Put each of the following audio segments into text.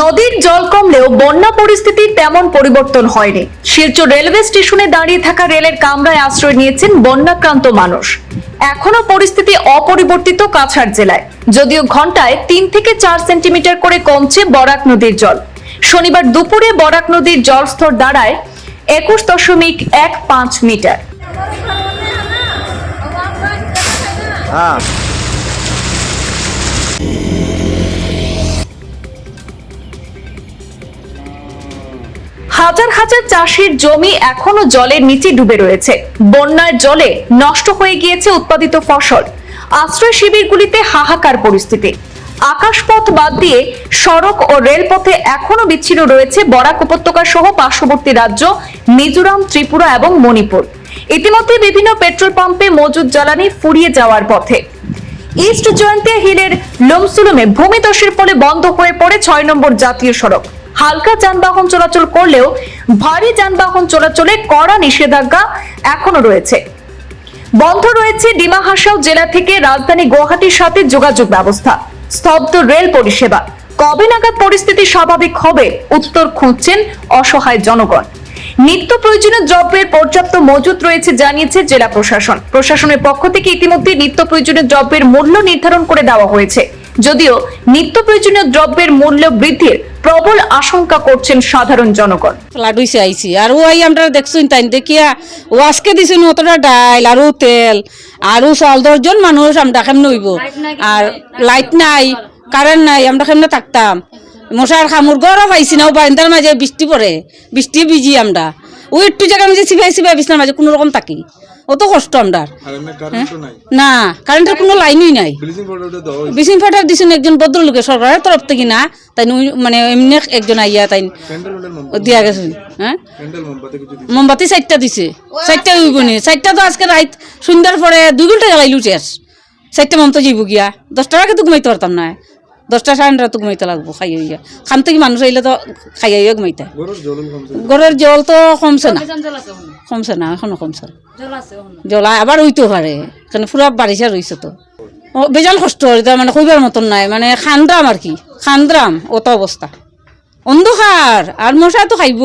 নদীর জল কমলেও বন্যা পরিস্থিতির তেমন পরিবর্তন হয়নি। শিলচর রেলওয়ে স্টেশনে দাঁড়িয়ে থাকা রেলের কামরায় আশ্রয় নিয়েছেন বন্যাক্রান্ত মানুষ। এখনও পরিস্থিতি অপরিবর্তিত কাছাড় জেলায়। যদিও ঘন্টায় তিন থেকে চার সেন্টিমিটার করে কমছে বরাক নদীর জল। শনিবার দুপুরে বরাক নদীর জলস্তর দাঁড়ায় একুশ দশমিক এক পাঁচ মিটার। হাজার হাজার চাষির জমি এখনও জলের নিচে ডুবে রয়েছে। বন্যার জলে নষ্ট হয়ে গিয়েছে উৎপাদিত ফসল। আশ্রয় শিবিরগুলিতে হাহাকার পরিস্থিতি। আকাশপথ বাদ দিয়ে সড়ক ও রেলপথে এখনও বিচ্ছিন্ন রয়েছে বরাক উপত্যকা সহ পার্শ্ববর্তী রাজ্য মিজোরাম, ত্রিপুরা এবং মণিপুর। ইতিমধ্যে বিভিন্ন পেট্রোল পাম্পে মজুদ জ্বালানি ফুরিয়ে যাওয়ার পথে। ইস্ট জয়ন্তিয়া হিলের লোমসুলুমে ভূমিধসের ফলে বন্ধ হয়ে পড়ে ছয় নম্বর জাতীয় সড়ক। হালকা যানবাহন চলাচল করলেও ভারী যানবাহন চলাচলে কড়া নিষেধাজ্ঞা এখনও রয়েছে। বন্ধ রয়েছে ডিমা হাসাও জেলা থেকে রাজধানী গুয়াহাটির সাথে যোগাযোগ ব্যবস্থা। স্তব্ধ রেল পরিষেবা। কবে নাগাদ পরিস্থিতি স্বাভাবিক হবে, উত্তর খুঁজছেন অসহায় জনগণ। নিত্য প্রয়োজনীয় দ্রব্যের পর্যাপ্ত মজুত রয়েছে জানিয়েছে জেলা প্রশাসন। প্রশাসনের পক্ষ থেকে ইতিমধ্যে নিত্য প্রয়োজনীয় দ্রব্যের মূল্য নির্ধারণ করে দেওয়া হয়েছে। যদিও নিত্য প্রয়োজনীয় দ্রব্যের মূল্য বৃদ্ধির প্রবল আশঙ্কা করছেন সাধারণ জনগণ। লাডুইছে আইছি। আর ও আই আমরা দেখছুন তাই দেখিয়া ও আজকে দিছেন অতটা ডাইল আর তেল, আর চাল দশজন মানুষ আমরা কেমনে হইব? আর লাইট নাই, কারেন্ট নাই, আমরা কেমনে থাকতাম? মশার খামুর গরম পাইছি না, ও বারিন্দার মাঝে বৃষ্টি পড়ে, বৃষ্টি ভিজি আমরা। ও একটু জায়গা মাঝে সিপাই সিপাই বিছনার মাঝে কোনো রকম থাকি। অত কষ্ট আমরা। নাই? না কারেন্টের কোনো লাইনই নাই। ব্লিচিং ফাটার দিছেন একজন ভদ্রলোকে সরকারের তরফ থেকে না তাই মানে এমনি একজন আইয়া তাই দিয়া গেছে। হ্যাঁ? মোমবাতি কিছু চারটা দিছে। চারটা উইব নি। চারটা তো আজকে রাত সন্ধ্যার পরে দুই ঘণ্টা জ্বালাইলু শেষ। চারটা মমতো যাইব গিয়া। দশটার আগে তো ঘুমাইতে পারতাম না। দশটা সাড়ে নটা তো ঘুমাইতে লাগবো খাই হইয়া খান থেকে মানুষ আইলে তো খাই হইয়া ঘুমাইতে। গরুর জল কমছে ঘরের জল তো কমছে না। কমছে না এখনও কমছে। জল আবার হইতেও পারে এখানে পুরা বারিশা রইছে তো। ও বেজাল কষ্ট মানে কইবার মতন নাই মানে খান্দ্রাম আর কি খান্দ্রাম অত অবস্থা অন্ধকার আর মশা তো খাইব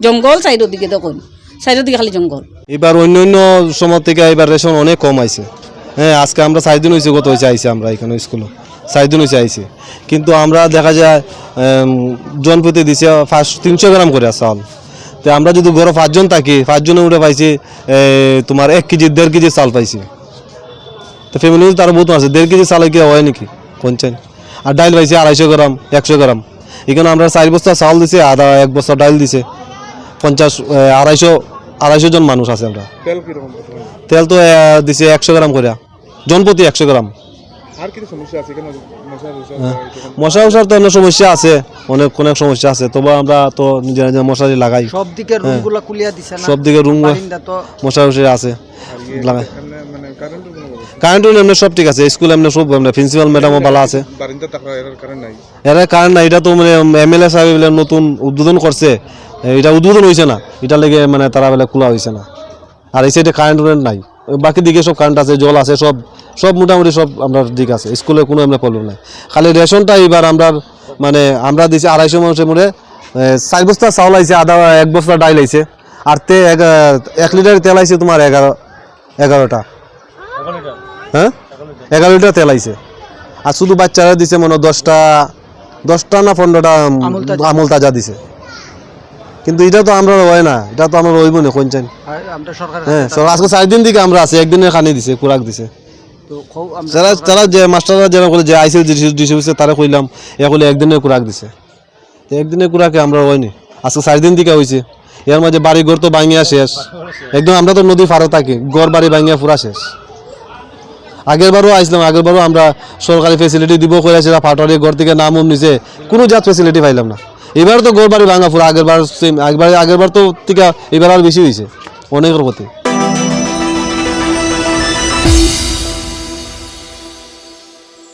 জঙ্গল সাইডের দিকে দেখুন সাইডের দিকে খালি জঙ্গল এবার অন্য অন্য সময় থেকে এবার রেশন অনেক কম আইছে হ্যাঁ আজকে আমরা চার দিন হয়েছে গত হয়েছে আইছে আমরা এখানে স্কুলে চার চাইছে কিন্তু আমরা দেখা যায় উম, জন প্রতি দিছে ফার্স্ট তিনশো গ্রাম করে চাল। তো আমরা যদি ঘরে পাঁচজন থাকি পাঁচজনে উঠে পাইছি তোমার এক কেজি দেড় কেজি চাল পাইছি। তো ফ্যামিলি তারা বহুত আছে দেড় কেজি চালে কি হয় নাকি? পঞ্চায়েত আর ডাইল পাইছে আড়াইশো গ্রাম একশো গ্রাম। এখানে আমরা চার বস্তা চাল দিছে আধা এক বস্তা ডাইল দিছে। পঞ্চাশ আড়াইশো আড়াইশো জন মানুষ আছে আমরা? তেল তো দিছে একশো গ্রাম করে জনপ্রতি একশো গ্রাম। মশা উষার তো অনেক সমস্যা আছে অনেক অনেক সমস্যা আছে। তবে আমরা তো নিজের নিজের মশারি লাগাই। সব দিকে রুমগুলো খুলিয়া দিছে না? সব দিকে রুম মশা উষারি আছে লাগাই। এখানে মানে কারেন্ট এমনি সব ঠিক আছে স্কুল এমনি সব এমনি প্রিন্সিপাল ম্যাডামও ভালো আছে। এর কারেন্ট নাই। এটা তো মানে এম এল এ সাহেব নতুন উদ্বোধন করছে। এটা উদ্বোধন হয়েছে না এটা লেগে মানে তারা বেলা খোলা হয়েছে না। আর এই সাইডে কারেন্ট নাই। বাকি দিকে সব কারেন্ট আছে জল আছে সব সব মোটামুটি সব আমরা দিক আছে। স্কুলে কোনো এমনি প্রবলেম নাই। খালি রেশনটা এবার আমরা মানে আমরা দিছি আড়াইশো মানুষের মধ্যে চার বস্তা চাউল আইছে আধা এক বস্তা ডাইল আইছে আর তে এক- এক লিটার তেল আইছে তোমার এগারো এগারোটা। হ্যাঁ? এগারো লিটার তেল আইছে। আর শুধু বাচ্চারা দিছে মনে হয় দশটা দশটা না পনেরোটা আমল তাজা দিছে। কিন্তু এটা তো আমরা হয় না এটা তো আমরা রইব না কোনচান আর হ্যাঁ আজকে চার দিন দিকে আমরা আছি একদিনের খানি দিছে কুরাক দিছে। যারা যারা যে মাস্টাররা যেরকম করে যে আইসিএল ডিস্ট্রিবিউশন তারা কইলাম এখন একদিনের কুরাক দিছে। তো একদিনের কুরাকে আমরা হয়নি আজকে চার দিন দিকে হয়েছে এর মাঝে বাড়ি ঘর তো ভাঙিয়া শেষ। একদম আমরা তো নদী পাড়ে থাকি ঘর বাড়ি ভাঙিয়া পুরা শেষ। আগের বারও আসলাম আগের বারও আমরা সরকারি ফেসিলিটি দিব করে সেটা ফাটোয়ারি ঘর থেকে নাম নিছে কোনো জাত ফেসিলিটি পাইলাম না। এবার তো গোরবারি ভাঙা পুরো আগের বার same, আগের আগের বার তো টিকা এবার আর বেশি হয়েছে অনেকের ক্ষতি